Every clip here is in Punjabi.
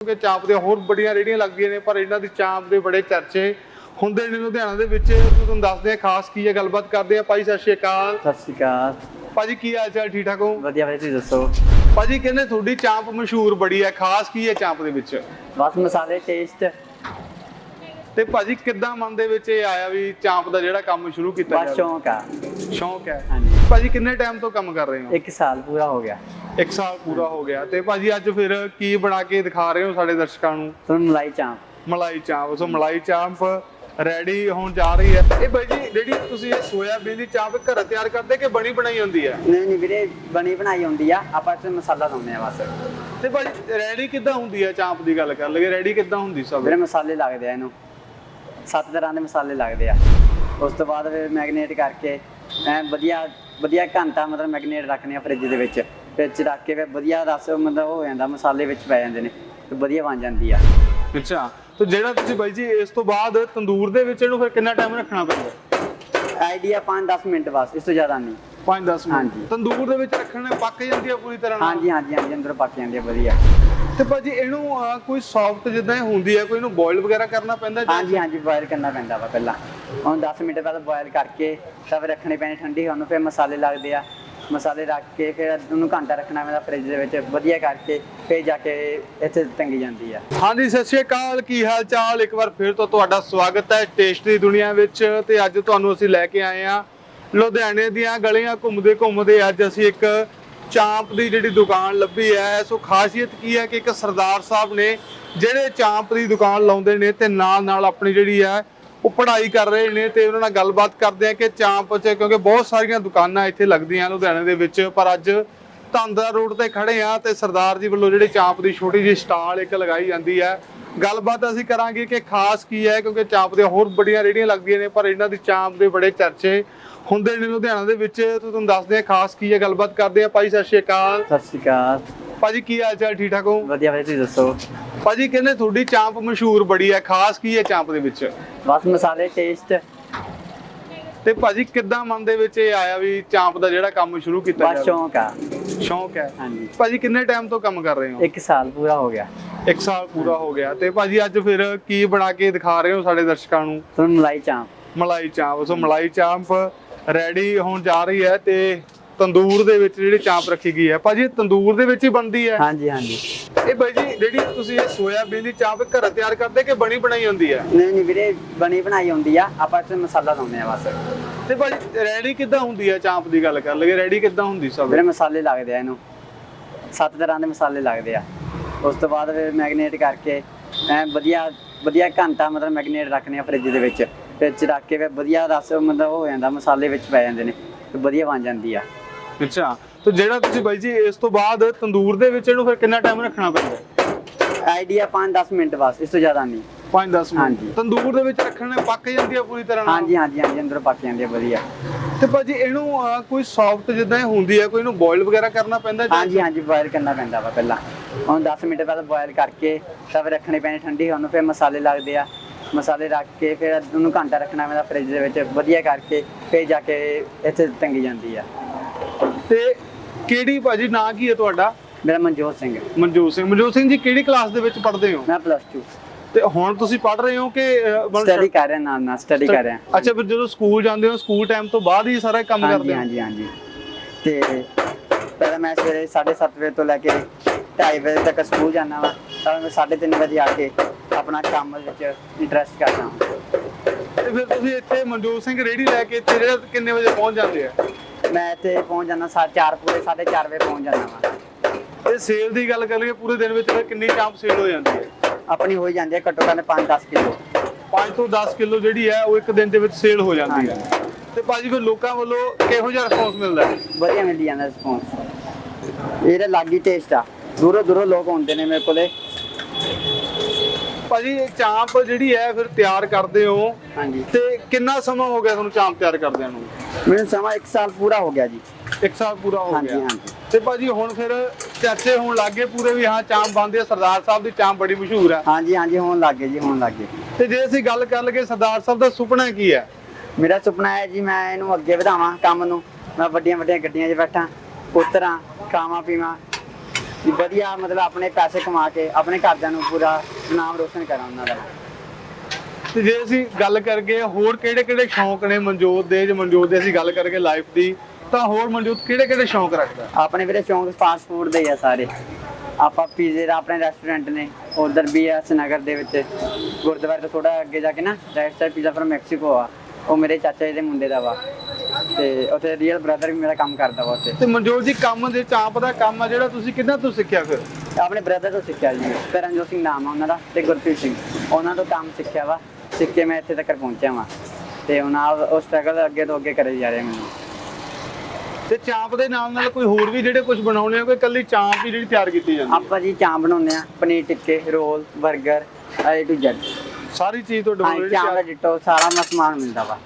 ਕਿ ਚਾਂਪ ਦੀਆਂ ਹੋਰ ਬੜੀਆਂ ਰੇੜੀਆਂ ਲੱਗਦੀਆਂ ਨੇ ਪਰ ਇਹਨਾਂ ਦੀ ਚਾਂਪ ਦੇ ਬੜੇ ਚਰਚੇ ਹੁੰਦੇ ਨੇ ਲੁਧਿਆਣਾ ਦੇ ਵਿੱਚ। ਤੁਹਾਨੂੰ ਦੱਸਦੇ ਆ ਖਾਸ ਕੀ ਹੈ ਗੱਲਬਾਤ ਕਰਦੇ ਆ ਭਾਈ ਸਤਿ ਸ਼੍ਰੀ ਅਕਾਲ। ਸਤਿ ਸ਼੍ਰੀ ਅਕਾਲ। ਭਾਜੀ ਕੀ ਹਾਲ ਚਾਲ ਠੀਕ ਠਾਕ ਹੋ? ਵਧੀਆ ਵਧੀਆ ਤੁਸੀਂ ਦੱਸੋ? ਭਾਜੀ ਕਹਿੰਦੇ ਤੁਹਾਡੀ ਚਾਂਪ ਮਸ਼ਹੂਰ ਬੜੀ ਹੈ। ਖਾਸ ਕੀ ਹੈ ਚਾਂਪ ਦੇ ਵਿੱਚ? ਬਸ ਮਸਾਲੇ ਟੇਸਟ ਤੇ ਭਾਜੀ ਕਿੱਦਾਂ ਮਨ ਦੇ ਵਿੱਚ ਇਹ ਆਇਆ ਵੀ ਚਾਂਪ ਦਾ ਜਿਹੜਾ ਕੰਮ ਸ਼ੁਰੂ ਕੀਤਾ ਬਸ ਸ਼ੌਂਕ ਆ। ਸ਼ੌਂਕ ਹੈ। ਹਾਂਜੀ। ਭਾਜੀ ਕਿੰਨੇ ਟਾਈਮ ਤੋਂ ਕੰਮ ਕਰ ਰਹੇ ਹੋ? ਇੱਕ ਸਾਲ ਪੂਰਾ ਹੋ ਗਿਆ। ਇੱਕ ਸਾਲ ਪੂਰਾ ਹੋ ਗਿਆ ਤੇ ਭਾਜੀ ਅੱਜ ਫਿਰ ਕੀ ਬਣਾ ਕੇ ਦਿਖਾ ਰਹੇ ਹੋ ਸਾਡੇ ਦਰਸ਼ਕਾਂ ਨੂੰ? ਤੁਹਾਨੂੰ ਮਲਾਈ ਚਾਂਪ। ਮਲਾਈ ਚਾਂਪ ਸੋ ਮਲਾਈ ਚਾਂਪ ਰੈਡੀ ਹੋਣ ਜਾ ਰਹੀ ਹੈ। ਇਹ ਬਾਈ ਜੀ ਜਿਹੜੀ ਤੁਸੀਂ ਇਹ ਸੋਇਆਬੀਨ ਦੀ ਚਾਂਪ ਘਰ ਤਿਆਰ ਕਰਦੇ ਕਿ ਬਣੀ ਬਣਾਈ ਹੁੰਦੀ ਹੈ? ਨਹੀਂ ਨਹੀਂ ਵੀਰੇ ਬਣੀ ਬਣਾਈ ਹੁੰਦੀ ਆ। ਆਪਾਂ ਇਸ ਮਸਾਲਾ ਲਾਉਂਦੇ ਆ ਬਸ। ਤੇ ਭਾਜੀ ਰੈਡੀ ਕਿੱਦਾਂ ਹੁੰਦੀ ਹੈ ਚਾਂਪ ਦੀ ਗੱਲ ਕਰ ਲਈਏ? ਰੈਡੀ ਕਿੱਦਾਂ ਹੁੰਦੀ ਸਭ? ਵੀਰੇ ਮਸਾਲੇ ਲੱਗਦੇ ਆ ਇਹਨੂੰ। ਸੱਤ ਤਰ੍ਹਾਂ ਦੇ ਮਸਾਲੇ ਲੱਗਦੇ ਆ। ਉਸ ਤੋਂ ਬਾਅਦ ਫਿਰ ਮੈਗਨੇਟ ਕਰਕੇ ਐ ਵਧੀਆ ਵਧੀਆ ਘੰਟਾ ਮਤਲਬ ਮੈਗਨੇਟ ਰੱਖਨੇ ਆ ਫ੍ਰਿਜ ਦੇ ਵਿੱਚ। ਫਿਰ ਚ ਰੱਖ ਕੇ ਫਿਰ ਵਧੀਆ ਰਸ ਮਤਲਬ ਹੋ ਜਾਂਦਾ ਮਸਾਲੇ ਵਿੱਚ ਪੈ ਜਾਂਦੇ ਨੇ ਤੇ ਵਧੀਆ ਬਣ ਜਾਂਦੀ ਆ। ਅੱਛਾ ਤੇ ਜਿਹੜਾ ਤੁਸੀਂ ਬਾਈ ਜੀ ਇਸ ਤੋਂ ਬਾਅਦ ਤੰਦੂਰ ਦੇ ਵਿੱਚ ਇਹਨੂੰ ਫਿਰ ਕਿੰਨਾ ਟਾਈਮ ਰੱਖਣਾ ਪੈਂਦਾ? ਆਈਡੀਆ 5-10 ਮਿੰਟ ਬਸ ਇਸ ਤੋਂ ਜ਼ਿਆਦਾ ਨਹੀਂ। 5-10 ਮਿੰਟ। ਹਾਂਜੀ। ਤੰਦੂਰ ਦੇ ਵਿੱਚ ਰੱਖਣ ਨਾਲ ਪੱਕ ਜਾਂਦੀ ਹੈ ਪੂਰੀ ਤਰ੍ਹਾਂ ਨਾਲ? ਹਾਂਜੀ ਹਾਂਜੀ ਹਾਂਜੀ ਅੰਦਰ ਪੱਕ ਜਾਂਦੀ ਆ ਵਧੀਆ। ਤੇ ਭਾਜੀ ਇਹਨੂੰ ਅਹ, ਕੋਈ ਸੌਫਟ ਜਿੱਦਾਂ ਇਹ ਹੁੰਦੀ ਹੈ ਕੋਈ ਇਹਨੂੰ ਬੋਇਲ ਵਗੈਰਾ ਕਰਨਾ ਪੈਂਦਾ ਜਾਂ- ਹਾਂਜੀ ਹਾਂਜੀ ਬੋਇਲ ਕਰਨਾ ਪੈਂਦਾ ਵਾ ਪਹਿਲਾਂ। ਹੁਣ 10 ਮਿੰਟ ਬਾਅਦ ਬੋਇਲ ਕਰਕੇ ਤਾਂ ਫਿਰ ਰੱਖਣੀ ਪੈਣੀ ਠੰਡੀ ਹੋਣ ਨੂੰ ਫਿਰ ਮਸਾਲੇ ਲੱਗਦੇ ਆ। ਮਸਾਲੇ ਰੱਖ ਕੇ ਫਿਰ ਉਹਨੂੰ ਘੰਟਾ ਰੱਖਣਾ ਪੈਂਦਾ ਫ੍ਰਿਜ ਦੇ ਵਿੱਚ, ਵਧੀਆ ਕਰਕੇ ਫਿਰ ਜਾ ਕੇ ਇੱਥੇ ਟੰਗੀ ਜਾਂਦੀ ਆ। ਹਾਂਜੀ, ਸਤਿ ਸ਼੍ਰੀ ਅਕਾਲ, ਕੀ ਹਾਲ ਚਾਲ ਇੱਕ ਵਾਰ ਫਿਰ ਤੋਂ ਤੁਹਾਡਾ ਸਵਾਗਤ ਹੈ ਟੇਸਟ ਦੀ ਦੁਨੀਆ ਵਿੱਚ ਤੇ ਅੱਜ ਤੁਹਾਨੂੰ ਅਸੀਂ ਲੈ ਕੇ ਆਏ ਆ ਲੁਧਿਆਣੇ ਦੀਆਂ ਗਲੀਆਂ ਘੁੰਮਦੇ ਘੁੰਮਦੇ ਅੱਜ ਅਸੀਂ ਇੱਕ ਚਾਂਪ ਦੀ ਜਿਹੜੀ ਦੁਕਾਨ ਲੱਭੀ ਹੈ, ਸੋ ਖਾਸੀਅਤ ਕੀ ਹੈ ਕਿ ਇੱਕ ਸਰਦਾਰ ਸਾਹਿਬ ਨੇ ਜਿਹੜੇ ਚਾਂਪ ਦੀ ਦੁਕਾਨ ਲਾਉਂਦੇ ਨੇ ਤੇ ਨਾਲ ਨਾਲ ਆਪਣੀ ਜਿਹੜੀ ਹੈ ਉਹ ਪੜ੍ਹਾਈ ਕਰ ਰਹੇ ਨੇ ਤੇ ਉਹਨਾਂ ਨਾਲ ਗੱਲਬਾਤ ਕਰਦੇ ਆ ਕਿ ਚਾਂਪ 'ਚ ਕਿਉਂਕਿ ਬਹੁਤ ਸਾਰੀਆਂ ਦੁਕਾਨਾਂ ਇੱਥੇ ਲੱਗਦੀਆਂ ਲੁਧਿਆਣੇ ਦੇ ਵਿੱਚ ਪਰ ਅੱਜ ਧੰਦਾ ਰੋਡ ਤੇ ਖੜੇ ਆ ਤੇ ਸਰਦਾਰ ਜੀ ਵੱਲੋਂ ਜਿਹੜੀ ਚਾਂਪ ਦੀ ਛੋਟੀ ਜਿਹੀ ਸਟਾਲ ਇੱਕ ਲਗਾਈ ਜਾਂਦੀ ਹੈ। ਗੱਲਬਾਤ ਅਸੀਂ ਕਰਾਂਗੇ ਕਿ ਖਾਸ ਕੀ ਹੈ ਕਿਉਂਕਿ ਚਾਂਪ ਦੀਆਂ ਹੋਰ ਬੜੀਆਂ ਰੇੜੀਆਂ ਲੱਗਦੀਆਂ ਨੇ ਪਰ ਇਹਨਾਂ ਦੀ ਚਾਂਪ ਦੇ ਬੜੇ ਚਰਚੇ ਹੁੰਦੇ ਨੇ ਲੁਧਿਆਣਾ ਦੇ ਵਿੱਚ। ਤੇ ਤੁਹਾਨੂੰ ਦੱਸਦੇ ਆ ਖਾਸ ਕੀ ਹੈ ਗੱਲਬਾਤ ਕਰਦੇ ਆ। ਭਾਈ ਸਤਿ ਸ਼੍ਰੀ ਅਕਾਲ। ਸਤਿ ਸ਼੍ਰੀ ਅਕਾਲ। ਭਾਜੀ ਕੀ ਹਾਲ ਚਾਲ ਠੀਕ ਠਾਕ ਹੋ? ਵਧੀਆ ਵਧੀਆ ਤੁਸੀਂ ਦੱਸੋ? ਭਾਜੀ ਕਹਿੰਦੇ ਤੁਹਾਡੀ ਚਾਂਪ ਮਸ਼ਹੂਰ ਬੜੀ ਹੈ। ਖਾਸ ਕੀ ਹੈ ਚਾਂਪ ਦੇ ਵਿੱਚ? ਬਸ ਮਸਾਲੇ ਟੇਸਟ ਤੇ ਭਾਜੀ ਕਿੱਦਾਂ ਮਨ ਦੇ ਵਿੱਚ ਇਹ ਆਇਆ ਵੀ ਚਾਂਪ ਦਾ ਜਿਹੜਾ ਕੰਮ ਸ਼ੁਰੂ ਕੀਤਾ ਬਸ ਸ਼ੌਂਕ ਆ। ਸ਼ੌਂਕ ਹੈ। ਹਾਂਜੀ। ਭਾਜੀ ਕਿੰਨੇ ਟਾਈਮ ਤੋਂ ਕੰਮ ਕਰ ਰਹੇ ਹੋ? ਇੱਕ ਸਾਲ ਪੂਰਾ ਹੋ ਗਿਆ। ਇੱਕ ਸਾਲ ਪੂਰਾ ਹੋ ਗਿਆ। ਤੇ ਭਾਜੀ ਅੱਜ ਫਿਰ ਕੀ ਬਣਾ ਕੇ ਦਿਖਾ ਰਹੇ ਹੋ ਸਾਡੇ ਦਰਸ਼ਕਾਂ ਨੂੰ? ਤੁਹਾਨੂੰ ਮਲਾਈ ਚਾਂਪ। ਮਲਾਈ ਚਾਂਪ। ਸੋ ਮਲਾਈ ਚਾਂਪ ਰੈਡੀ ਹੋਣ ਜਾ ਰਹੀ ਹੈ ਤੇ ਤੰਦੂਰ ਦੇ ਵਿੱਚ ਜਿਹੜੀ ਚਾਂਪ ਰੱਖੀ ਗਈ ਹੈ। ਭਾਜੀ ਤੰਦੂਰ ਦੇ ਵਿੱਚ ਹੀ ਬਣਦੀ ਹੈ? ਹਾਂਜੀ ਹਾਂਜੀ। ਇਹ ਭਾਈ ਜੀ ਜਿਹੜੀ ਤੁਸੀਂ ਇਹ ਸੋਇਆਬੀਨ ਦੀ ਚਾਂਪ ਘਰ ਤਿਆਰ ਕਰਦੇ ਕਿ ਬਣੀ ਬਣਾਈ ਹੁੰਦੀ ਹੈ? ਨਹੀਂ ਨਹੀਂ ਵੀਰੇ ਬਣੀ ਬਣਾਈ ਹੁੰਦੀ ਆ। ਆਪਾਂ ਇਸ ਮਸਾਲਾ ਲਾਉਂਦੇ ਆ ਬਸ। ਤੇ ਭਾਜੀ ਰੈਡੀ ਕਿੱਦਾਂ ਹੁੰਦੀ ਹੈ ਚਾਂਪ ਦੀ ਗੱਲ ਕਰ ਲਈਏ? ਰੈਡੀ ਕਿੱਦਾਂ ਹੁੰਦੀ ਸਭ? ਵੀਰੇ ਮਸਾਲੇ ਲੱਗਦੇ ਆ ਇਹਨੂੰ। ਸੱਤ ਤਰ੍ਹਾਂ ਦੇ ਮਸਾਲੇ ਲੱਗਦੇ ਆ। ਉਸ ਤੋਂ ਬਾਅਦ ਫਿਰ ਮੈਗਨੇਟ ਕਰਕੇ ਐ ਵਧੀਆ ਵਧੀਆ ਘੰਟਾ ਮਤਲਬ ਮੈਗਨੇਟ ਰੱਖਨੇ ਆ ਫ੍ਰਿਜ ਦੇ ਵਿੱਚ। ਫਿਰ ਚ ਰੱਖ ਕੇ ਫਿਰ ਵਧੀਆ ਰਸ ਮਤਲਬ ਹੋ ਜਾਂਦਾ ਮਸਾਲੇ ਵਿੱਚ ਪੈ ਜਾਂਦੇ ਨੇ। ਤੇ ਵਧੀਆ ਬਣ ਜਾਂਦੀ ਆ। ਅੱਛਾ ਤੇ ਜਿਹੜਾ ਤੁਸੀਂ ਬਾਈ ਜੀ ਇਸ ਤੋਂ ਬਾਅਦ ਤੰਦੂਰ ਦੇ ਵਿੱਚ ਇਹਨੂੰ ਫਿਰ ਕਿੰਨਾ ਟਾਈਮ ਰੱਖਣਾ ਪੈਂਦਾ? ਆਈਡੀਆ 5-10 ਮਿੰਟ ਬਸ ਇਸ ਤੋਂ ਜ਼ਿਆਦਾ ਨਹੀਂ। 5-10 ਮਿੰਟ। ਹਾਂਜੀ। ਤੰਦੂਰ ਦੇ ਵਿੱਚ ਰੱਖਣ ਨਾਲ ਪੱਕ ਜਾਂਦੀ ਹੈ ਪੂਰੀ ਤਰ੍ਹਾਂ ਨਾਲ? ਹਾਂਜੀ ਹਾਂਜੀ ਹਾਂਜੀ ਅੰਦਰ ਪੱਕ ਜਾਂਦੀ ਆ ਵਧੀਆ। ਤੇ ਭਾਜੀ ਇਹਨੂੰ ਅਹ, ਕੋਈ ਸੌਫਟ ਜਿੱਦਾਂ ਇਹ ਹੁੰਦੀ ਹੈ ਕੋਈ ਇਹਨੂੰ ਬੋਇਲ ਵਗੈਰਾ ਕਰਨਾ ਪੈਂਦਾ ਜਾਂ- ਹਾਂਜੀ ਹਾਂਜੀ ਬੋਇਲ ਕਰਨਾ ਪੈਂਦਾ ਵਾ ਪਹਿਲਾਂ। ਹੁਣ 10 ਮਿੰਟ ਬਾਅਦ ਬੋਇਲ ਕਰਕੇ ਤਾਂ ਫਿਰ ਰੱਖਣੀ ਪੈਣੀ ਠੰਡੀ ਹੋਣ ਨੂੰ ਫਿਰ ਮਸਾਲੇ ਲੱਗਦੇ ਆ। ਮਸਾਲੇ ਰੱਖ ਕੇ ਫਿਰ ਉਹਨੂੰ ਘੰਟਾ ਰੱਖਣਾ ਪੈਂਦਾ ਫ੍ਰਿਜ ਦੇ ਵਿੱਚ ਵਧੀਆ ਕਰਕੇ ਫਿਰ ਜਾ ਕੇ ਇੱਥੇ ਟੰਗੀ ਜਾਂਦੀ ਆ। ਤੇ ਕਿਹੜੀ ਭਾਜੀ ਨਾਂ ਕੀ ਹੈ ਤੁਹਾਡਾ? ਮੇਰਾ ਮਨਜੋਤ ਸਿੰਘ ਮਨਜੋਤ ਸਿੰਘ। ਮਨਜੋਤ ਸਿੰਘ ਜੀ ਕਿਹੜੀ ਕਲਾਸ ਦੇ ਵਿੱਚ ਪੜ੍ਹਦੇ ਹੋ? ਮੈਂ ਪਲੱਸ 2 ਤੇ ਹੁਣ ਤੁਸੀਂ ਪੜ੍ਹ ਰਹੇ ਹੋ ਕਿ ਸਟੱਡੀ ਕਰ ਰਿਹਾ ਨਾਲ ਨਾਲ ਸਟੱਡੀ ਕਰ ਰਿਹਾ। ਅੱਛਾ ਫਿਰ ਜਦੋਂ ਸਕੂਲ ਜਾਂਦੇ ਹੋ ਸਕੂਲ ਟਾਈਮ ਤੋਂ ਬਾਅਦ ਹੀ ਸਾਰਾ ਕੰਮ ਕਰਦੇ ਹੋ? ਹਾਂਜੀ ਹਾਂਜੀ। ਤੇ ਪਹਿਲਾਂ ਮੈਂ ਸਵੇਰੇ 7:30 ਵਜੇ ਤੋਂ ਲੈ ਕੇ 2:30 ਵਜੇ ਤੱਕ ਸਕੂਲ ਜਾਂਦਾ ਵਾ। ਤਾਂ ਮੈਂ 3:30 ਵਜੇ ਆ ਕੇ ਆਪਣਾ ਕੰਮ ਵਿੱਚ ਇੰਟਰਸਟ ਕਰਦਾ ਹਾਂ ਤੇ ਫਿਰ ਤੁਸੀਂ ਇੱਥੇ ਮਨਜੋਤ ਸਿੰਘ ਰੇੜੀ ਲੈ ਕੇ ਇੱਥੇ ਜਿਹੜਾ ਕਿੰਨੇ ਵਜੇ ਪਹੁੰਚ ਜਾਂਦੇ ਆ? ਮੈਂ ਇੱਥੇ ਪਹੁੰਚ ਜਾਂਦਾ 4 ਪੂਰੇ 4:30 ਵਜੇ ਪਹੁੰਚ ਜਾਂਦਾ ਵਾ। ਤੇ ਸੇਲ ਦੀ ਗੱਲ ਕਰੀਏ ਪੂਰੇ ਦਿਨ ਵਿੱਚ ਫਿਰ ਕਿੰਨੀ ਚਾਂਪ ਸੇਲ ਹੋ ਜਾਂਦੀ ਹੈ? ਆਪਣੀ ਹੋਈ ਜਾਂਦੀ ਹੈ ਘੱਟੋ ਘੱਟ 5-10 ਕਿਲੋ। 5 ਤੋਂ 10 ਕਿਲੋ ਜਿਹੜੀ ਹੈ ਉਹ ਇੱਕ ਦਿਨ ਦੇ ਵਿੱਚ ਸੇਲ ਹੋ ਜਾਂਦੀ ਹੈ। ਤੇ ਭਾਜੀ ਫਿਰ ਲੋਕਾਂ ਵੱਲੋਂ ਕਿਹੋ ਜਿਹਾ ਰਿਸਪੌਂਸ ਮਿਲਦਾ ਹੈ? ਵਧੀਆ ਮਿਲ ਜਾਂਦਾ ਰਿਸਪੌਂਸ ਇਹਦਾ ਲਾਗੀ ਟੇਸਟ ਆ। ਦੂਰੋਂ ਦੂਰੋਂ ਲੋਕ ਆਉਂਦੇ ਨੇ ਮੇਰੇ ਕੋਲੇ। ਭਾਜੀ ਇਹ ਚਾਂਪ ਜਿਹੜੀ ਹੈ ਫਿਰ ਤਿਆਰ ਕਰਦੇ ਹੋ। ਹਾਂਜੀ। ਤੇ ਕਿੰਨਾ ਸਮਾਂ ਹੋ ਗਿਆ ਤੁਹਾਨੂੰ ਚਾਂਪ ਤਿਆਰ ਕਰਦਿਆਂ ਨੂੰ? ਮੈਨੂੰ ਸਮਾਂ 1 ਸਾਲ ਪੂਰਾ ਹੋ ਗਿਆ ਜੀ। ਇੱਕ ਸਾਲ ਪੂਰਾ ਹੋ ਗਿਆ। ਹਾਂਜੀ। ਤੇ ਭਾਜੀ ਹੁਣ ਫਿਰ ਚਰਚੇ ਹੋਣ ਲੱਗੇ ਪੂਰੇ ਵੀ ਹਾਂ ਚਾਂਪ ਬਣਦੀ ਹੈ ਸਰਦਾਰ ਸਾਹਿਬ ਦੀ ਚਾਂਪ ਬੜੀ ਮਸ਼ਹੂਰ ਹੈ ਹਾਂਜੀ ਹਾਂਜੀ ਹੋਣ ਲੱਗ ਜੀ ਹੋਣ ਲੱਗ ਤੇ ਜੇ ਅਸੀਂ ਗੱਲ ਕਰ ਲਈਏ ਸਰਦਾਰ ਸਾਹਿਬ ਦਾ ਸੁਪਨਾ ਕੀ ਹੈ? ਮੇਰਾ ਸੁਪਨਾ ਹੈ ਜੀ ਮੈਂ ਇਹਨੂੰ ਅੱਗੇ ਵਧਾਵਾਂ ਕੰਮ ਨੂੰ। ਮੈਂ ਵੱਡੀਆਂ ਵੱਡੀਆਂ ਗੱਡੀਆਂ 'ਚ ਬੈਠਾਂ ਉਤਰਾਂ ਖਾਵਾਂ ਪੀਵਾਂ। ਵਧੀਆ ਮਤਲਬ ਆਪਣੇ ਪੈਸੇ ਕਮਾ ਕੇ ਆਪਣੇ ਘਰਦਿਆਂ ਨੂੰ ਪੂਰਾ ਨਾਮ ਰੋਸ਼ਨ ਕਰਾਂ ਉਹਨਾਂ ਦਾ। ਤੇ ਜੇ ਅਸੀਂ ਗੱਲ ਕਰਗੇ ਹੋਰ ਕਿਹੜੇ ਕਿਹੜੇ ਸ਼ੌਂਕ ਨੇ ਮਨਜੋਤ ਦੇ ਜੇ ਮਨਜੋਤ ਦੇ ਅਸੀਂ ਗੱਲ ਕਰਗੇ ਲਾਈਫ ਦੀ ਤਾਂ ਹੋਰ ਮਨਜੋਤ ਕਿਹੜੇ ਕਿਹੜੇ ਸ਼ੌਂਕ ਰੱਖਦਾ? ਆਪਣੇ ਵੀਰੇ ਸ਼ੌਂਕ ਫਾਸਟ ਫੂਡ ਦੇ ਆ ਸਾਰੇ। ਆਪਾਂ ਪੀਜ਼ੇ ਦਾ ਆਪਣੇ ਰੈਸਟੋਰੈਂਟ ਨੇ ਉਧਰ ਵੀ ਆ ਨਗਰ ਦੇ ਵਿੱਚ। ਗੁਰਦੁਆਰੇ ਤੋਂ ਥੋੜਾ ਅੱਗੇ ਜਾ ਕੇ ਨਾ right side pizza farm Mexico ਆ। ਉਹ ਮੇਰੇ ਚਾਚਾ ਜੀ ਦੇ ਮੁੰਡੇ ਦਾ ਵਾ। ਤੇ ਉੱਥੇ ਰੀਅਲ ਬ੍ਰਦਰ ਵੀ ਮੇਰਾ ਕੰਮ ਕਰਦਾ ਵਾ ਉੱਥੇ। ਤੇ ਮਨਜੋਤ ਜੀ ਕੰਮ ਦੇ ਚਾਂਪ ਦਾ ਕੰਮ ਆ ਜਿਹੜਾ ਤੁਸੀਂ ਕਿੰਨਾ ਤੋਂ ਸਿੱਖਿਆ ਫਿਰ? ਆਪਣੇ ਬ੍ਰਦਰ ਤੋਂ ਸਿੱਖਿਆ ਜੀ। ਤਰਨਜੋਤ ਸਿੰਘ ਨਾਮ ਆ ਉਹਨਾਂ ਦਾ ਤੇ ਗੁਰਪ੍ਰੀਤ ਸਿੰਘ। ਉਹਨਾਂ ਤੋਂ ਕੰਮ ਸਿੱਖਿਆ ਵਾ। ਸਿੱਖ ਕੇ ਮੈਂ ਇੱਥੇ ਤੱਕ ਪਹੁੰਚਿਆ ਵਾਂ। ਤੇ ਹੁਣ ਆ ਉਹ ਸਟਰਗਲ ਅੱਗੇ ਤੋਂ ਅੱਗੇ ਕਰੇ ਜਾ ਰਹੇ ਮੈਨੂੰ। ਤੇ ਚਾਂਪ ਦੇ ਨਾਲ ਨਾਲ ਕੋਈ ਹੋਰ ਵੀ ਜਿਹੜੇ ਕੁਝ ਬਣਾਉਣੇ ਆ ਕੋਈ ਕੱਲੀ ਚਾਂਪ ਹੀ ਜਿਹੜੀ ਤਿਆਰ ਕੀਤੀ ਜਾਂਦੀ ਹੈ ਆਪਾਂ ਜੀ ਚਾਂਪ ਬਣਾਉਂਦੇ ਆ ਪਨੀਰ ਟਿੱਕੇ ਰੋਲ 버ਗਰ A to Z ਸਾਰੀ ਚੀਜ਼ ਤੁਹਾਡੇ ਹਾਂ ਚਾਂਪ ਦਾ ਡਿੱਟੋ ਸਾਰਾ ਮ- ਸਮਾਨ ਮਿਲਦਾ ਵਾ।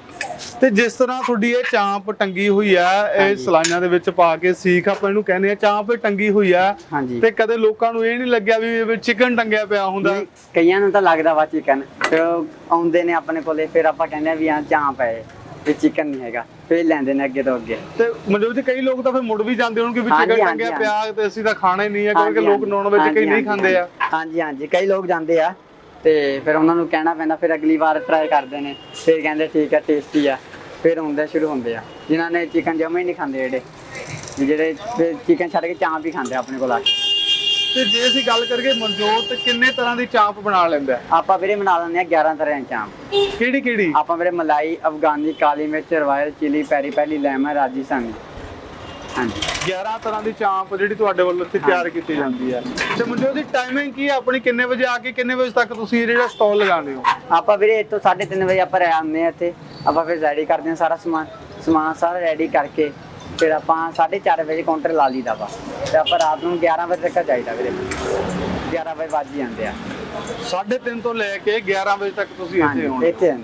ਤੇ ਜਿਸ ਤਰ੍ਹਾਂ ਤੁਹਾਡੀ ਇਹ ਚਾਂਪ ਟੰਗੀ ਹੋਈ ਆ ਇਹ। ਸਲਾਈਆਂ ਦੇ ਵਿੱਚ ਪਾ ਕੇ ਸੀਖ ਆਪਾਂ ਇਹਨੂੰ ਕਹਿੰਦੇ ਆ ਚਾਂਪ ਇਹ ਟੰਗੀ ਹੋਈ ਆ ਹਾਂਜੀ। ਤੇ ਕਦੇ ਲੋਕਾਂ ਨੂੰ ਇਹ ਨਹੀਂ ਲੱਗਿਆ ਵੀ ਚਿਕਨ ਟੰਗਿਆ ਪਿਆ ਹੁੰਦਾ। ਕਈਆਂ ਨੂੰ ਤਾਂ ਲੱਗਦਾ ਵਾ ਚਿਕਨ ਫਿਰ ਆਉਂਦੇ ਨੇ ਆਪਣੇ ਕੋਲੇ ਫਿਰ ਆਪਾਂ ਕਹਿੰਦੇ ਆ ਵੀ ਆ ਚਾਂਪ ਹੈ ਵੀ ਚਿਕਨ ਨਹੀਂ ਹੈਗਾ ਫਿਰ ਲੈਂਦੇ ਨੇ ਅੱਗੇ ਤੋਂ ਅੱਗੇ। ਤੇ ਮਨਜੋਤ ਜੀ ਕਈ ਲੋਕ ਤਾਂ ਫਿਰ ਮੁੜ ਵੀ ਜਾਂਦੇ ਹੋਣਗੇ ਵੀ ਚਿਕਨ ਟੰਗਿਆ ਪਿਆ ਤੇ ਅਸੀਂ ਤਾਂ ਖਾਣਾ ਹੀ ਨਹੀਂ ਹੈ ਕਿਉਂਕਿ ਲੋਕ ਨੌਨ ਵੈਜ ਕਈ ਨਹੀਂ ਖਾਂਦੇ ਆ। ਹਾਂਜੀ। ਹਾਂਜੀ ਕਈ ਲੋਕ ਜਾਂਦੇ ਆ ਤੇ ਫਿਰ ਉਹਨਾਂ ਨੂੰ ਕਹਿਣਾ ਪੈਂਦਾ ਫਿਰ ਅਗਲੀ ਵਾਰ ਟਰਾਈ ਕਰਦੇ ਨੇ ਫਿਰ ਕਹਿੰਦੇ ਠੀਕ ਹੈ ਟੇਸਟੀ ਆ। ਫਿਰ ਹੁੰਦੇ ਸ਼ੁਰੂ ਹੁੰਦੇ ਆ। ਜਿਨ੍ਹਾਂ ਨੇ ਚਿਕਨ ਜਮਾ ਹੀ ਨਹੀਂ ਖਾਂਦੇ ਜਿਹੜੇ। ਵੀ ਜਿਹੜੇ ਫਿਰ ਚਿਕਨ ਛੱਡ ਕੇ ਚਾਂਪ ਹੀ ਖਾਂਦੇ ਆ ਆਪਣੇ ਕੋਲ ਆ ਕੇ। ਤੇ ਜੇ ਅਸੀਂ ਗੱਲ ਕਰੀਏ ਮਨਜੋਤ ਕਿੰਨੇ ਤਰ੍ਹਾਂ ਦੀ ਚਾਂਪ ਬਣਾ ਲੈਂਦਾ? ਹੈ? ਆਪਾਂ ਵੀਰੇ ਬਣਾ ਲੈਂਦੇ ਆ 11 ਤਰ੍ਹਾਂ ਦੀ ਚਾਂਪ। ਕਿਹੜੀ ਕਿਹੜੀ? ਆਪਾਂ ਵੀਰੇ ਮਲਾਈ ਅਫਗਾਨੀ ਕਾਲੀ ਮਿਰਚ ਰਵਾਇਲ ਚਿਲੀ ਪੈਰੀ ਪੈਲੀ ਲੈਮਨ ਰਾਜਸਥਾਨੀ। ਹਾਂਜੀ। 11 ਤਰ੍ਹਾਂ ਦੀ ਚਾਂਪ ਜਿਹੜੀ ਤੁਹਾਡੇ ਵੱਲੋਂ ਇੱਥੇ ਤਿਆਰ ਕੀਤੀ ਜਾਂਦੀ ਹੈ ਤੇ ਮਨਜੋਤ ਦੀ ਟਾਈਮਿੰਗ ਕੀ ਹੈ ਆਪਣੀ? ਕਿੰਨੇ ਵਜੇ ਆ ਕੇ ਕਿੰਨੇ ਵਜੇ ਤੱਕ ਤੁਸੀਂ ਇਹ ਜਿਹੜਾ ਸਟਾਲ ਲਗਾਉਂਦੇ ਹੋ? ਆਪਾਂ ਵੀਰੇ ਇੱਥੋਂ 3:30 ਵਜੇ ਆਪਾਂ ਰਹਿ ਆਉਂਦੇ ਆ ਇੱਥੇ। ਆਪਾਂ ਫਿਰ ਰੈਡੀ ਕਰਦੇ ਆ ਸਾਰਾ ਸਮਾਨ ਸਮਾਨ ਸਾਰਾ ਰੈਡੀ ਕਰਕੇ ਫਿਰ ਆਪਾਂ 4:30 ਵਜੇ ਕਾਊਂਟਰ ਲਾ ਲਈਦਾ ਵਾ। ਤੇ ਆਪਾਂ ਰਾਤ ਨੂੰ 11 ਵਜੇ ਤੱਕ ਚਾਹੀਦਾ ਵੀਰੇ। 11 ਵਜੇ ਵੱਜ ਹੀ ਜਾਂਦੇ ਆ। 3:30 ਤੋਂ ਲੈ ਕੇ 11 ਵਜੇ ਤੱਕ ਤੁਸੀਂ ਇੱਥੇ ਹੋਣਾ ਇੱਥੇ ਆ।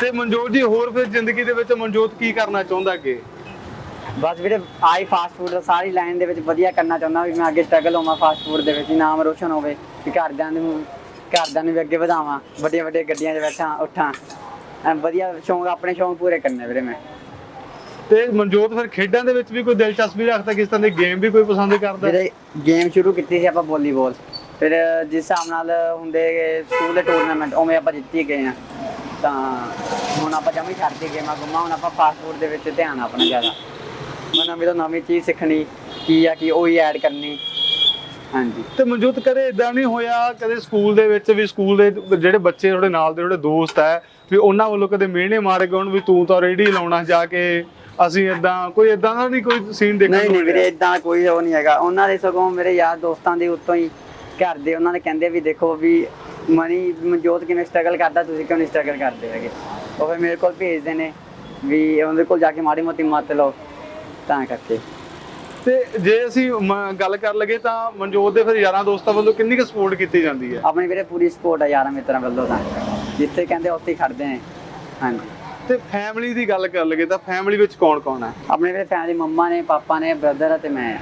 ਤੇ ਮਨਜੋਤ ਜੀ ਹੋਰ ਫਿਰ ਜ਼ਿੰਦਗੀ ਦੇ ਵਿੱਚ ਮਨਜੋਤ ਕੀ ਕਰਨਾ ਚਾਹੁੰਦਾ ਅੱਗੇ? ਬਸ ਵੀਰੇ ਆਈ ਫਾਸਟ ਫੂਡ ਦਾ ਸਾਰੀ ਲਾਈਨ ਦੇ ਵਿੱਚ ਵਧੀਆ ਕਰਨਾ ਚਾਹੁੰਦਾ ਵੀ ਮੈਂ ਅੱਗੇ ਸਟਰਗਲ ਹੋਵਾਂ ਫਾਸਟ ਫੂਡ ਦੇ ਵਿੱਚ ਹੀ ਨਾਮ ਰੋਸ਼ਨ ਹੋਵੇ ਵੀ ਘਰਦਿਆਂ ਨੂੰ ਘਰਦਿਆਂ ਨੂੰ ਵੀ ਅੱਗੇ ਵਧਾਵਾਂ ਵੱਡੀਆਂ ਵੱਡੀਆਂ ਗੱਡੀਆਂ 'ਚ ਬੈਠਾਂ ਉੱਠਾਂ। ਐਂ ਵਧੀਆ ਸ਼ੌਂਕ ਆਪਣੇ ਸ਼ੌਂਕ ਪੂਰੇ ਕਰਨੇ ਵੀਰੇ ਮੈਂ। ਤੇ ਮਨਜੋਤ ਫਿਰ ਖੇਡਾਂ ਦੇ ਵਿੱਚ ਵੀ ਕੋਈ ਦਿਲਚਸਪੀ ਰੱਖਦਾ ਕਿਸ ਤਰ੍ਹਾਂ ਦੀ ਗੇਮ ਵੀ ਕੋਈ ਪਸੰਦ ਕਰਦਾ? ਜਿਹੜੇ ਗੇਮ ਸ਼ੁਰੂ ਕੀਤੀ ਸੀ ਆਪਾਂ ਵਾਲੀਬਾਲ ਫਿਰ ਜਿਸ ਹਿਸਾਬ ਨਾਲ ਹੁੰਦੇ ਗਏ ਸਕੂਲ ਦੇ ਟੂਰਨਾਮੈਂਟ ਉਵੇਂ ਆਪਾਂ ਜਿੱਤੀ ਗਏ ਆ। ਤਾਂ ਹੁਣ ਆਪਾਂ ਜਮੀ ਛੱਡਤੀ ਗੇਮਾਂ ਗੁੰਮਾ ਹੁਣ ਆਪਾਂ ਫਾਸਟ ਫੂਡ ਦੇ ਵਿੱਚ ਧਿਆਨ ਆਪਣਾ ਜ਼ਿਆਦਾ। ਮੈਂ ਨਵੀਂ ਤੋਂ ਨਵੀਂ ਚੀਜ਼ ਸਿੱਖਣੀ ਕੀ ਆ ਕੀ ਉਹੀ ਐਡ ਕਰਨੀ। ਹਾਂਜੀ। ਤੇ ਮਨਜੋਤ ਕਦੇ ਇਦਾਂ ਨਹੀਂ ਹੋਇਆ ਕਦੇ ਸਕੂਲ ਦੇ ਵਿੱਚ ਵੀ ਸਕੂਲ ਦੇ ਜਿਹੜੇ ਬੱਚੇ ਤੁਹਾਡੇ ਨਾਲ ਦੇ ਜਿਹੜੇ ਦੋਸਤ ਹੈ ਵੀ ਉਹਨਾਂ ਵੱਲੋਂ ਕਦੇ ਮਿਹਣੇ ਮਾਰੇ ਗਏ ਵੀ ਤੂੰ ਤਾਂ ਰੇੜੀ ਲਾਉਣਾ ਜਾ ਕੇ ਅਸੀਂ ਇਦਾਂ ਕੋਈ ਇਦਾਂ ਦਾ ਨਹੀਂ ਕੋਈ ਸੀਨ ਦੇਖਣ ਨਹੀਂ ਨੂੰ ਨਹੀਂ ਵੀਰੇ ਇਦਾਂ ਕੋਈ ਉਹ ਨਹੀਂ ਹੈਗਾ। ਉਹਨਾਂ ਦੇ ਸਗੋਂ ਮੇਰੇ ਯਾਰ ਦੋਸਤਾਂ ਦੇ ਉੱਤੋਂ ਹੀ ਘਰ ਦੇ ਉਹਨਾਂ ਨੇ ਕਹਿੰਦੇ ਵੀ ਦੇਖੋ ਵੀ ਮਨੀ ਮਨਜੋਤ ਕਿਵੇਂ ਸਟਰਗਲ ਕਰਦਾ ਤੁਸੀਂ ਕਿਉਂ ਨਹੀਂ ਸਟਰਗਲ ਕਰਦੇ ਹੈਗੇ? ਉਹ ਫਿਰ ਮੇਰੇ ਕੋਲ ਭੇਜਦੇ ਨੇ ਵੀ ਉਹਦੇ ਕੋਲ ਜਾ ਕੇ ਮਾੜੀ ਮੋਟੀ ਮੱਤ ਲਓ। ਤਾਂ ਕਰਕੇ। ਤੇ ਜੇ ਅਸੀਂ ਮ- ਗੱਲ ਕਰ ਲਗੇ ਤਾਂ ਮਨਜੋਤ ਦੇ ਫਿਰ ਯਾਰਾਂ ਦੋਸਤਾਂ ਵੱਲੋਂ ਕਿੰਨੀ ਕੁ ਸਪੋਰਟ ਕੀਤੀ ਜਾਂਦੀ ਹੈ? ਆਪਣੀ ਵੀਰੇ ਪੂਰੀ ਸਪੋਰਟ ਆ ਯਾਰਾਂ ਮਿੱਤਰਾਂ ਵੱਲੋਂ ਤਾਂ। ਜਿੱਥੇ ਕਹਿੰਦੇ ਉੱਥੇ ਹੀ ਖੜਦੇ ਨੇ। ਹਾਂਜੀ। ਤੇ ਫੈਮਿਲੀ ਦੀ ਗੱਲ ਕਰ ਲਗੇ ਤਾਂ ਫੈਮਿਲੀ ਵਿੱਚ ਕੌਣ ਕੌਣ ਹੈ? ਆਪਣੇ ਵੀਰੇ ਫੈਮਿਲੀ ਮੰਮਾ ਨੇ ਪਾਪਾ ਨੇ ਬ੍ਰਦਰ ਤੇ ਮੈਂ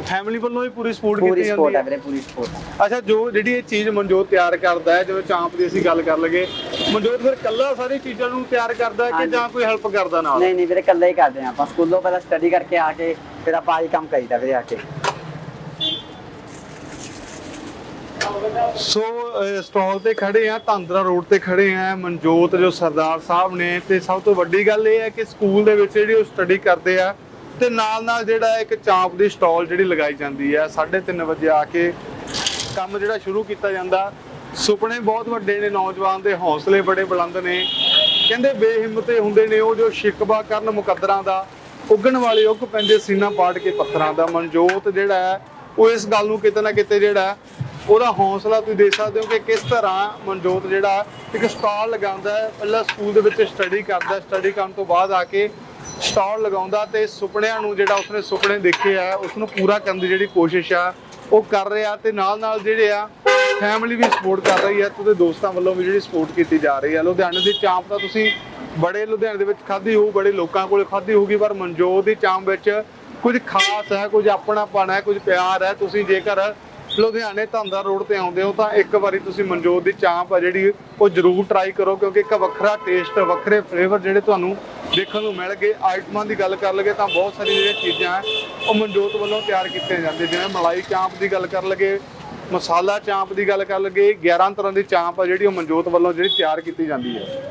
ਫੈਮਿਲੀ ਵੱਲੋਂ ਵੀ ਪੂਰੀ ਸਪੋਰਟ ਪੂਰੀ ਕੀਤੀ ਸਪੋਰਟ ਜਾਂਦੀ ਆ ਹੈ? ਵੀਰੇ ਪੂਰੀ ਸਪੋਰਟ ਅੱਛਾ ਜੋ ਜਿਹੜੀ ਇਹ ਚੀਜ਼ ਮਨਜੋਤ ਤਿਆਰ ਕਰਦਾ ਹੈ ਜਿਵੇਂ ਚਾਂਪ ਦੀ ਅਸੀਂ ਗੱਲ ਕਰ ਲਗੇ ਮਨਜੋਤ ਫਿਰ ਕੱਲਾ ਸਾਰੀ ਚੀਜ਼ਾਂ ਨੂੰ ਤਿਆਰ ਕਰਦਾ ਹੈ ਕਿ ਹਾਂਜੀ। ਜਾਂ ਕੋਈ ਹੈਲਪ ਕਰਦਾ ਨਾਲ? ਨਹੀਂ ਨਹੀਂ ਵੀਰੇ ਇਕੱਲਾ ਹੀ ਕਰਦੇ ਆ ਆਪਾਂ। ਸਕੂਲੋਂ ਪਹਿਲਾਂ ਸਟੱਡੀ ਕਰਕੇ ਆ ਕੇ ਫਿਰ ਆਪਾਂ ਆਹੀ ਕੰਮ ਕਰੀਦਾ ਵੀਰੇ ਆ ਕੇ। ਸੋ ਸਟਾਲ ਤੇ ਖੜੇ ਆ ਤਾਂਦਰਾ ਰੋਡ ਤੇ ਖੜੇ ਆ ਮਨਜੋਤ ਜੋ ਸਰਦਾਰ ਸਾਹਿਬ ਨੇ ਤੇ ਸਭ ਤੋਂ ਵੱਡੀ ਗੱਲ ਇਹ ਹੈ ਕਿ ਸਕੂਲ ਦੇ ਵਿੱਚ ਜਿਹੜੀ ਉਹ ਸਟੱਡੀ ਕਰਦੇ ਆ ਤੇ ਨਾਲ ਨਾਲ ਜਿਹੜਾ ਇੱਕ ਚਾਂਪ ਦੀ ਸਟਾਲ ਜਿਹੜੀ ਲਗਾਈ ਜਾਂਦੀ ਹੈ 3:30 ਵਜੇ ਆ ਕੇ ਕੰਮ ਜਿਹੜਾ ਸ਼ੁਰੂ ਕੀਤਾ ਜਾਂਦਾ। ਸੁਪਨੇ ਬਹੁਤ ਵੱਡੇ ਨੇ, ਨੌਜਵਾਨ ਦੇ ਹੌਸਲੇ ਬੜੇ ਬੁਲੰਦ ਨੇ। ਕਹਿੰਦੇ ਬੇਹਿੰਮਤੇ ਹੁੰਦੇ ਨੇ ਉਹ ਜੋ ਸ਼ਿਕਵਾ ਕਰਨ ਮੁਕੱਦਰਾਂ ਦਾ, ਉੱਗਣ ਵਾਲੇ ਉੱਗ ਪੈਂਦੇ ਸੀਨਾ ਪਾੜ ਕੇ ਪੱਥਰਾਂ ਦਾ। ਮਨਜੋਤ ਜਿਹੜਾ ਹੈ, ਉਹ ਇਸ ਗੱਲ ਨੂੰ ਕਿਤੇ ਨਾ ਕਿਤੇ ਜਿਹੜਾ ਉਹਦਾ ਹੌਸਲਾ ਤੁਸੀਂ ਦੇਖ ਸਕਦੇ ਹੋ ਕਿ ਕਿਸ ਤਰ੍ਹਾਂ ਮਨਜੋਤ ਜਿਹੜਾ ਇੱਕ ਸਟਾਲ ਲਗਾਉਂਦਾ ਹੈ, ਪਹਿਲਾਂ ਸਕੂਲ ਦੇ ਵਿੱਚ ਸਟੱਡੀ ਕਰਦਾ ਸਟੱਡੀ ਕਰਨ ਤੋਂ ਬਾਅਦ ਆ ਕੇ ਸਟਾਲ ਲਗਾਉਂਦਾ ਤੇ ਸੁਪਨਿਆਂ ਨੂੰ ਜਿਹੜਾ ਉਸਨੇ ਸੁਪਨੇ ਦੇਖੇ ਆ ਉਸ ਨੂੰ ਪੂਰਾ ਕਰਨ ਦੀ ਜਿਹੜੀ ਕੋਸ਼ਿਸ਼ ਆ, ਉਹ ਕਰ ਰਿਹਾ ਤੇ ਨਾਲ ਨਾਲ ਜਿਹੜੇ ਆ ਫੈਮਿਲੀ ਵੀ ਸਪੋਰਟ ਕਰ ਰਹੀ ਹੈ ਤੇ ਉਹਦੇ ਦੋਸਤਾਂ ਵੱਲੋਂ ਵੀ ਜਿਹੜੀ ਸਪੋਰਟ ਕੀਤੀ ਜਾ ਰਹੀ ਹੈ ਲੁਧਿਆਣੇ ਦੀ ਚਾਂਪ ਤਾਂ ਤੁਸੀਂ ਬੜੇ ਲੁਧਿਆਣੇ ਦੇ ਵਿੱਚ ਖਾਧੀ ਹੋਊ, ਬੜੇ ਲੋਕਾਂ ਕੋਲ ਖਾਧੀ ਹੋਊਗੀ, ਪਰ ਮਨਜੋਤ ਦੀ ਚਾਂਪ ਵਿੱਚ ਕੁਝ ਖਾਸ ਹੈ, ਕੁਝ ਆਪਣਾਪਣ ਹੈ, ਕੁਝ ਪਿਆਰ ਹੈ। ਤੁਸੀਂ ਜੇਕਰ ਲੁਧਿਆਣੇ ਧੰਦਾ ਰੋਡ ਤੇ ਆਉਂਦੇ ਹੋ ਤਾਂ ਇੱਕ ਵਾਰੀ ਤੁਸੀਂ ਮਨਜੋਤ ਦੀ ਚਾਂਪ ਆ ਜਿਹੜੀ ਉਹ ਜ਼ਰੂਰ ਟਰਾਈ ਕਰੋ ਕਿਉਂਕਿ ਇੱਕ ਵੱਖਰਾ ਟੇਸਟ ਵੱਖਰੇ ਫਲੇਵਰ ਜਿਹੜੇ ਤੁਹਾਨੂੰ ਦੇਖਣ ਨੂੰ ਮਿਲਣਗੇ। ਆਈਟਮਾਂ ਦੀ ਗੱਲ ਕਰ ਲਗੇ ਤਾਂ ਬਹੁਤ ਸਾਰੀਆਂ ਜਿਹੜੀਆਂ ਚੀਜ਼ਾਂ ਉਹ ਮਨਜੋਤ ਵੱਲੋਂ ਤਿਆਰ ਕੀਤੀਆਂ ਜਾਂਦੀਆਂ। ਜਿਵੇਂ ਮਲਾਈ ਚਾਂਪ ਦੀ ਗੱਲ ਕਰ ਲਗੇ ਮਸਾਲਾ ਚਾਂਪ ਦੀ ਗੱਲ ਕਰ ਲਗੇ 11 ਤਰ੍ਹਾਂ ਦੀ ਚਾਂਪ ਆ ਜਿਹੜੀ ਉਹ ਮਨਜੋਤ ਵੱਲੋਂ ਜਿਹੜੀ ਤਿਆਰ ਕੀਤੀ ਜਾਂਦੀ ਹੈ।